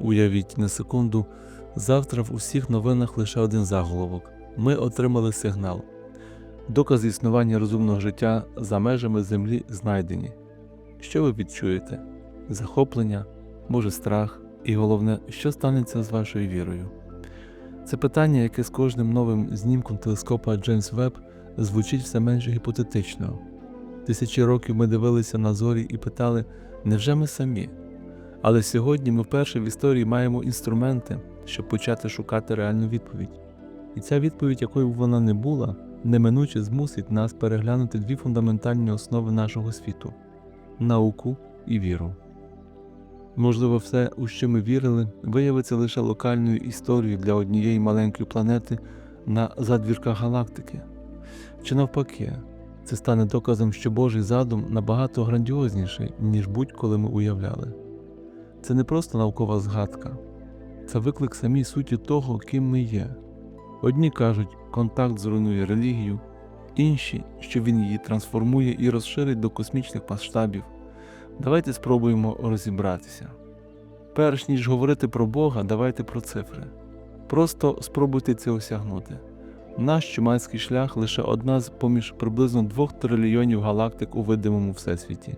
Уявіть на секунду, завтра в усіх новинах лише один заголовок. Ми отримали сигнал. Докази існування розумного життя за межами Землі знайдені. Що ви відчуєте? Захоплення, може страх, і головне, що станеться з вашою вірою? Це питання, яке з кожним новим знімком телескопа Джеймс Веб звучить все менш гіпотетично. Тисячі років ми дивилися на зорі і питали, невже ми самі? Але сьогодні ми вперше в історії маємо інструменти, щоб почати шукати реальну відповідь. І ця відповідь, якою б вона не була, неминуче змусить нас переглянути дві фундаментальні основи нашого світу науку і віру. Можливо, все, у що ми вірили, виявиться лише локальною історією для однієї маленької планети на задвірках галактики. Чи навпаки, це стане доказом, що Божий задум набагато грандіозніший, ніж будь-коли ми уявляли. Це не просто наукова згадка, це виклик самій суті того, ким ми є. Одні кажуть, контакт зруйнує релігію, інші, що він її трансформує і розширить до космічних масштабів. Давайте спробуємо розібратися. Перш ніж говорити про Бога, давайте про цифри. Просто спробуйте це осягнути. Наш чумацький шлях лише одна з поміж приблизно двох трильйонів галактик у видимому всесвіті.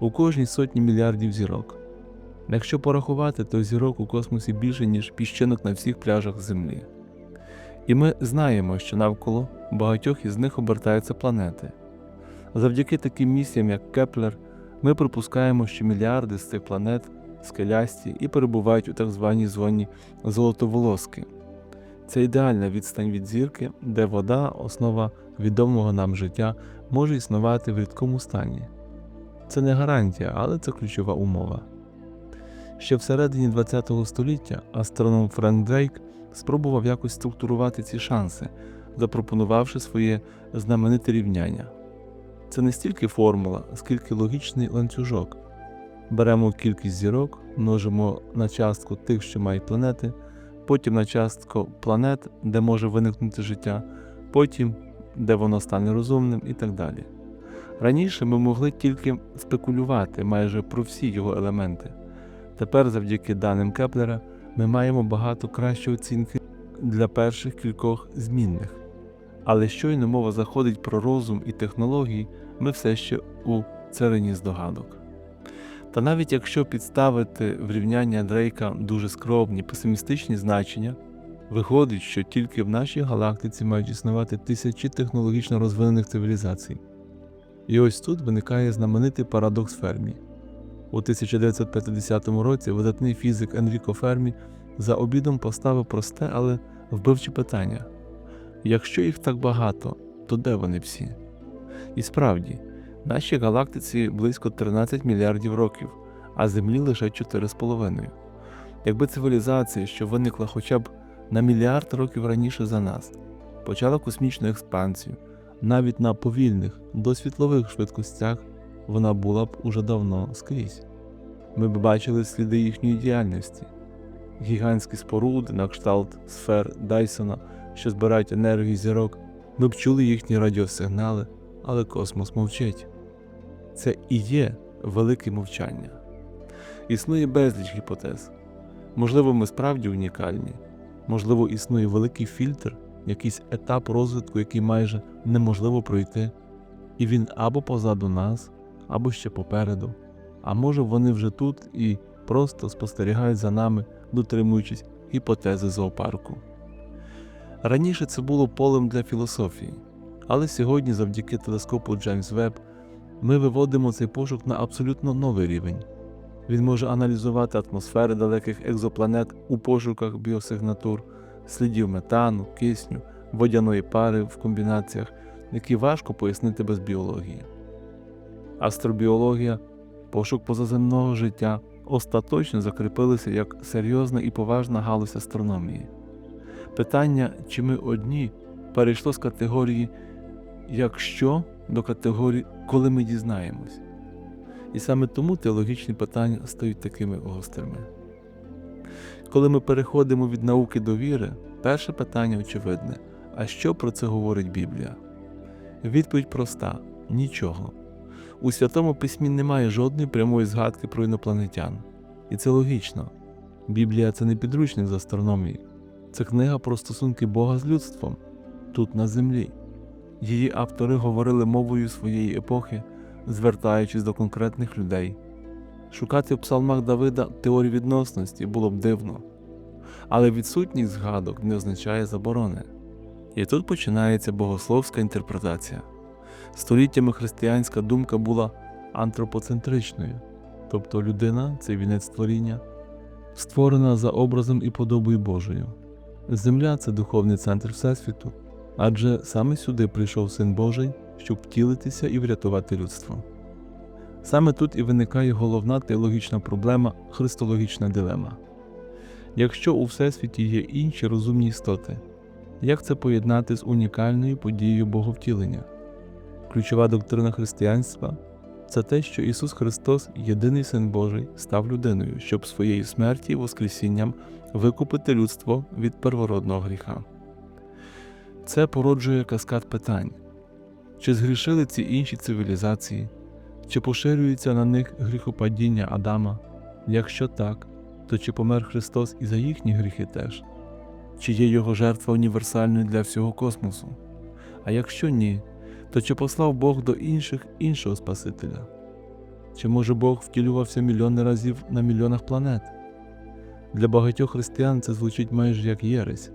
У кожній сотні мільярдів зірок. Якщо порахувати, то зірок у космосі більше, ніж піщинок на всіх пляжах Землі. І ми знаємо, що навколо багатьох із них обертаються планети. Завдяки таким місіям, як Кеплер, ми припускаємо, що мільярди з цих планет скелясті і перебувають у так званій зоні золотоволоски. Це ідеальна відстань від зірки, де вода, основа відомого нам життя, може існувати в рідкому стані. Це не гарантія, але це ключова умова. Ще всередині ХХ століття астроном Френк Дрейк спробував якось структурувати ці шанси, запропонувавши своє знамените рівняння. Це не стільки формула, скільки логічний ланцюжок. Беремо кількість зірок, множимо на частку тих, що мають планети, потім на частку планет, де може виникнути життя, потім де воно стане розумним і так далі. Раніше ми могли тільки спекулювати майже про всі його елементи. Тепер, завдяки даним Кеплера, ми маємо багато кращі оцінки для перших кількох змінних. Але щойно мова заходить про розум і технології, ми все ще у царині здогадок. Та навіть якщо підставити в рівняння Дрейка дуже скромні песимістичні значення, виходить, що тільки в нашій галактиці мають існувати тисячі технологічно розвинених цивілізацій. І ось тут виникає знаменитий парадокс Фермі. У 1950 році видатний фізик Енріко Фермі за обідом поставив просте, але вбивче питання: якщо їх так багато, то де вони всі? І справді, нашій галактиці близько 13 мільярдів років, а Землі лише 4,5. Якби цивілізація, що виникла хоча б на мільярд років раніше за нас, почала космічну експансію, навіть на повільних досвітлових швидкостях, вона була б уже давно скрізь. Ми б бачили сліди їхньої діяльності, гігантські споруди на кшталт сфер Дайсона, що збирають енергію зірок, ми б чули їхні радіосигнали, але космос мовчить. Це і є велике мовчання. Існує безліч гіпотез. Можливо, ми справді унікальні, можливо, існує великий фільтр, якийсь етап розвитку, який майже неможливо пройти, і він або позаду нас, або ще попереду, а може вони вже тут і просто спостерігають за нами, дотримуючись гіпотези зоопарку. Раніше це було полем для філософії, але сьогодні, завдяки телескопу Джеймс Веб, ми виводимо цей пошук на абсолютно новий рівень. Він може аналізувати атмосфери далеких екзопланет у пошуках біосигнатур, слідів метану, кисню, водяної пари в комбінаціях, які важко пояснити без біології. Астробіологія, пошук позаземного життя остаточно закріпилися як серйозна і поважна галузь астрономії. Питання, чи ми одні, перейшло з категорії якщо до категорії коли ми дізнаємось. І саме тому теологічні питання стають такими гострими. Коли ми переходимо від науки до віри, перше питання очевидне: а що про це говорить Біблія? Відповідь проста нічого. У Святому Письмі немає жодної прямої згадки про інопланетян. І це логічно. Біблія це не підручник з астрономії, це книга про стосунки Бога з людством тут на землі. Її автори говорили мовою своєї епохи, звертаючись до конкретних людей. Шукати в псалмах Давида теорію відносності було б дивно, але відсутність згадок не означає заборони. І тут починається богословська інтерпретація. Століттями християнська думка була антропоцентричною, тобто людина це вінець творіння, створена за образом і подобою Божою. Земля це духовний центр Всесвіту, адже саме сюди прийшов Син Божий, щоб втілитися і врятувати людство. Саме тут і виникає головна теологічна проблема христологічна дилема. Якщо у Всесвіті є інші розумні істоти, як це поєднати з унікальною подією Боговтілення? Ключова доктрина християнства це те, що Ісус Христос, єдиний Син Божий, став людиною, щоб своєю смерті і Воскресінням викупити людство від первородного гріха. Це породжує каскад питань: чи згрішили ці інші цивілізації, чи поширюється на них гріхопадіння Адама? Якщо так, то чи помер Христос і за їхні гріхи теж? Чи є його жертва універсальною для всього космосу? А якщо ні, то чи послав Бог до інших іншого Спасителя? Чи може Бог втілювався мільйони разів на мільйонах планет? Для багатьох християн це звучить майже як єресь,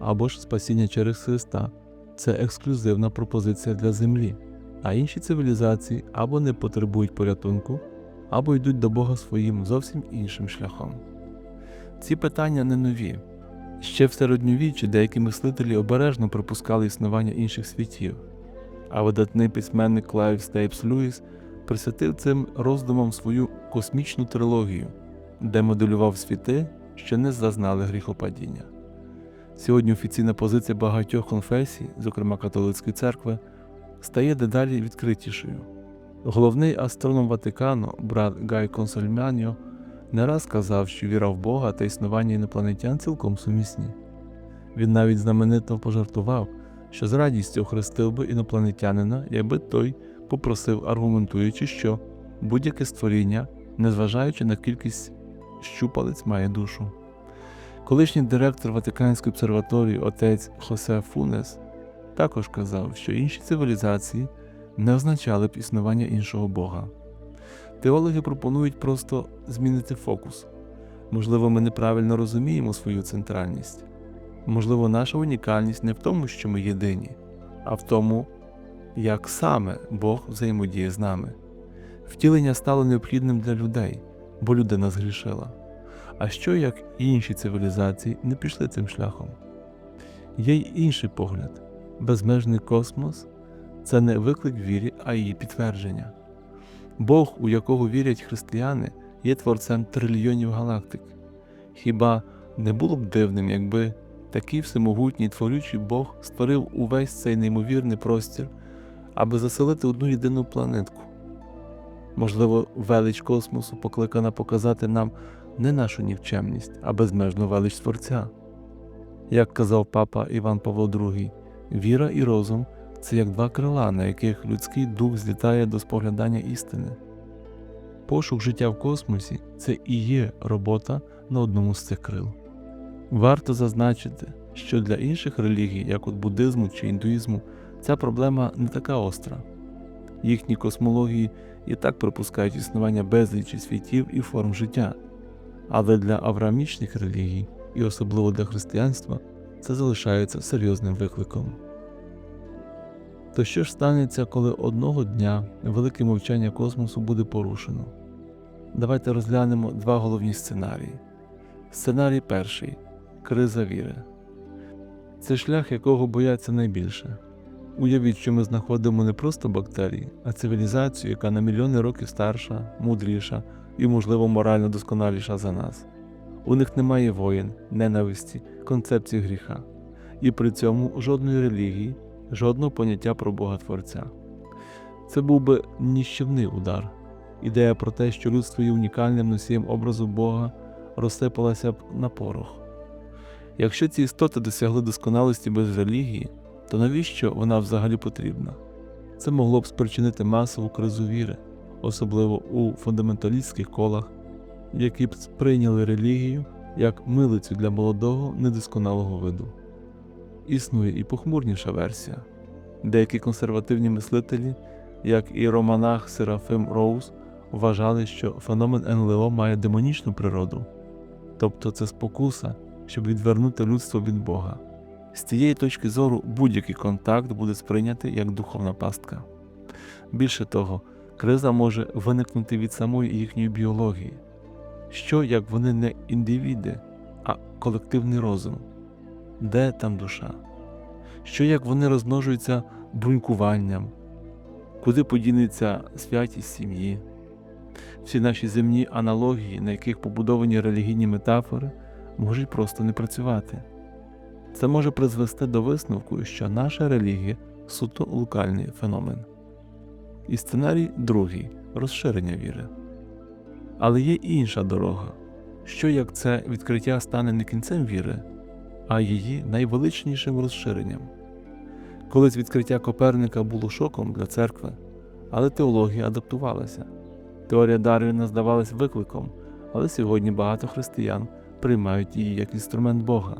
або ж спасіння через Христа це ексклюзивна пропозиція для землі, а інші цивілізації або не потребують порятунку, або йдуть до Бога своїм зовсім іншим шляхом. Ці питання не нові. Ще в середньовіччі деякі мислителі обережно припускали існування інших світів, а видатний письменник Клайв Стейпс Льюіс присвятив цим роздумам свою космічну трилогію, де моделював світи, що не зазнали гріхопадіння. Сьогодні офіційна позиція багатьох конфесій, зокрема католицької церкви, стає дедалі відкритішою. Головний астроном Ватикану, брат Гай Консольманіо, не раз казав, що віра в Бога та існування інопланетян цілком сумісні. Він навіть знаменито пожартував, що з радістю охрестив би інопланетянина, якби той попросив, аргументуючи, що будь-яке створіння, незважаючи на кількість щупалець, має душу. Колишній директор Ватиканської обсерваторії отець Хосе Фунес також казав, що інші цивілізації не означали б існування іншого Бога. Теологи пропонують просто змінити фокус. Можливо, ми неправильно розуміємо свою центральність. Можливо, наша унікальність не в тому, що ми єдині, а в тому, як саме Бог взаємодіє з нами. Втілення стало необхідним для людей, бо людина згрішила. А що як інші цивілізації не пішли цим шляхом? Є й інший погляд: безмежний космос це не виклик вірі, а її підтвердження. Бог, у якого вірять християни, є творцем трильйонів галактик. Хіба не було б дивним, якби такий всемогутній творючий Бог створив увесь цей неймовірний простір, аби заселити одну єдину планетку? Можливо, велич космосу покликана показати нам не нашу нікчемність, а безмежну велич Творця. Як казав папа Іван Павло II, віра і розум це як два крила, на яких людський дух злітає до споглядання істини. Пошук життя в космосі це і є робота на одному з цих крил. Варто зазначити, що для інших релігій, як от буддизму чи індуїзму, ця проблема не така остра. Їхні космології і так припускають існування безлічі світів і форм життя, але для авраамічних релігій, і особливо для християнства, це залишається серйозним викликом. То що ж станеться, коли одного дня велике мовчання космосу буде порушено? Давайте розглянемо два головні сценарії. Сценарій перший криза віри. Це шлях, якого бояться найбільше. Уявіть, що ми знаходимо не просто бактерії, а цивілізацію, яка на мільйони років старша, мудріша і, можливо, морально досконаліша за нас. У них немає воїн, ненависті, концепції гріха, і при цьому жодної релігії, жодного поняття про Бога Творця. Це був би ніщівний удар. Ідея про те, що людство є унікальним носієм образу Бога, розсипалася б на порох. Якщо ці істоти досягли досконалості без релігії, то навіщо вона взагалі потрібна? Це могло б спричинити масову кризу віри, особливо у фундаменталістських колах, які б сприйняли релігію як милицю для молодого недосконалого виду. Існує і похмурніша версія. Деякі консервативні мислителі, як і романах Серафим Роуз, вважали, що феномен НЛО має демонічну природу, тобто це спокуса, щоб відвернути людство від Бога. З цієї точки зору будь-який контакт буде сприйнятий як духовна пастка. Більше того, криза може виникнути від самої їхньої біології, що як вони не індивіди, а колективний розум. Де там душа? Що як вони розмножуються брунькуванням, куди подінеться святість сім'ї? Всі наші земні аналогії, на яких побудовані релігійні метафори, можуть просто не працювати. Це може призвести до висновку, що наша релігія суто локальний феномен. І сценарій другий розширення віри. Але є інша дорога. Що як це відкриття стане не кінцем віри, а її найвеличнішим розширенням? Колись відкриття Коперника було шоком для церкви, але теологія адаптувалася. Теорія Дарвіна здавалась викликом, але сьогодні багато християн приймають її як інструмент Бога.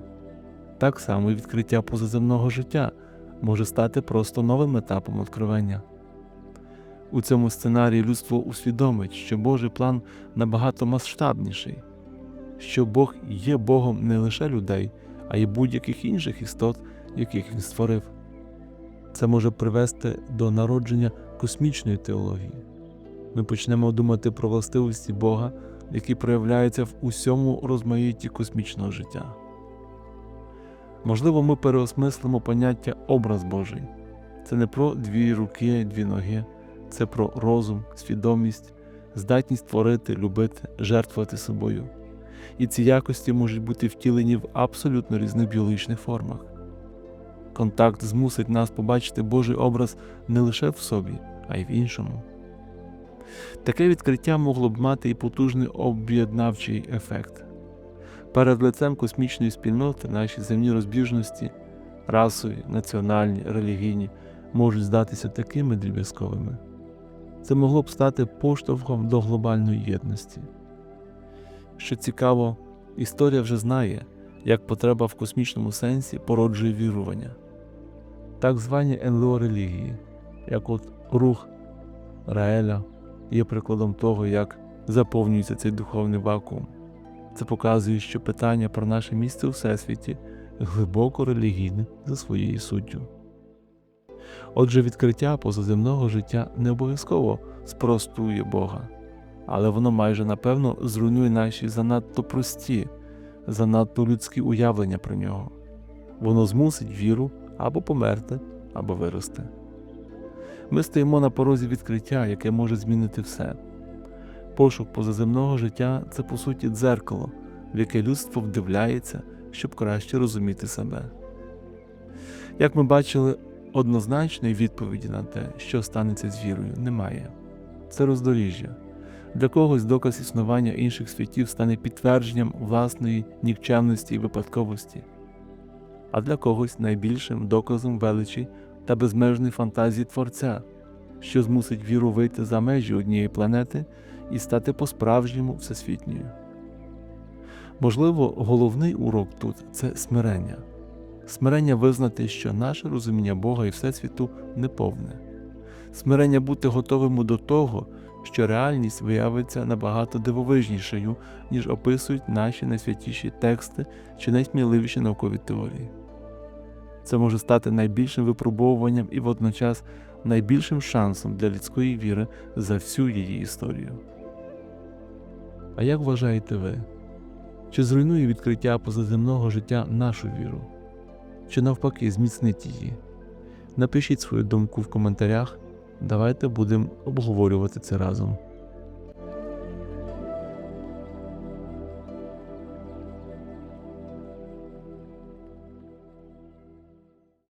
Так само і відкриття позаземного життя може стати просто новим етапом откровення. У цьому сценарії людство усвідомить, що Божий план набагато масштабніший, що Бог є Богом не лише людей, а й будь-яких інших істот, яких він створив. Це може привести до народження космічної теології. Ми почнемо думати про властивості Бога, які проявляються в усьому розмаїтті космічного життя. Можливо, ми переосмислимо поняття образ Божий. Це не про дві руки, дві ноги, це про розум, свідомість, здатність творити, любити, жертвувати собою. І ці якості можуть бути втілені в абсолютно різних біологічних формах. Контакт змусить нас побачити Божий образ не лише в собі, а й в іншому. Таке відкриття могло б мати і потужний об'єднавчий ефект. Перед лицем космічної спільноти наші земні розбіжності, расові, національні, релігійні, можуть здатися такими дріб'язковими. Це могло б стати поштовхом до глобальної єдності. Що цікаво, історія вже знає, як потреба в космічному сенсі породжує вірування. Так звані НЛО релігії, як от рух Раеля, є прикладом того, як заповнюється цей духовний вакуум. Це показує, що питання про наше місце у всесвіті глибоко релігійне за своєю суттю. Отже, відкриття позаземного життя не обов'язково спростує Бога, але воно майже напевно зруйнує наші занадто прості, занадто людські уявлення про нього. Воно змусить віру або померти, або вирости. Ми стоїмо на порозі відкриття, яке може змінити все. Пошук позаземного життя це по суті дзеркало, в яке людство вдивляється, щоб краще розуміти себе. Як ми бачили, однозначної відповіді на те, що станеться з вірою, немає. Це роздоріжжя. Для когось доказ існування інших світів стане підтвердженням власної нікчемності і випадковості, а для когось найбільшим доказом величі та безмежної фантазії Творця, що змусить віру вийти за межі однієї планети і стати по-справжньому всесвітньою. Можливо, головний урок тут це смирення, смирення визнати, що наше розуміння Бога і Всесвіту неповне, смирення бути готовим до того, що реальність виявиться набагато дивовижнішою, ніж описують наші найсвятіші тексти чи найсміливіші наукові теорії. Це може стати найбільшим випробовуванням і водночас найбільшим шансом для людської віри за всю її історію. А як вважаєте ви? Чи зруйнує відкриття позаземного життя нашу віру? Чи навпаки зміцнить її? Напишіть свою думку в коментарях. Давайте будемо обговорювати це разом.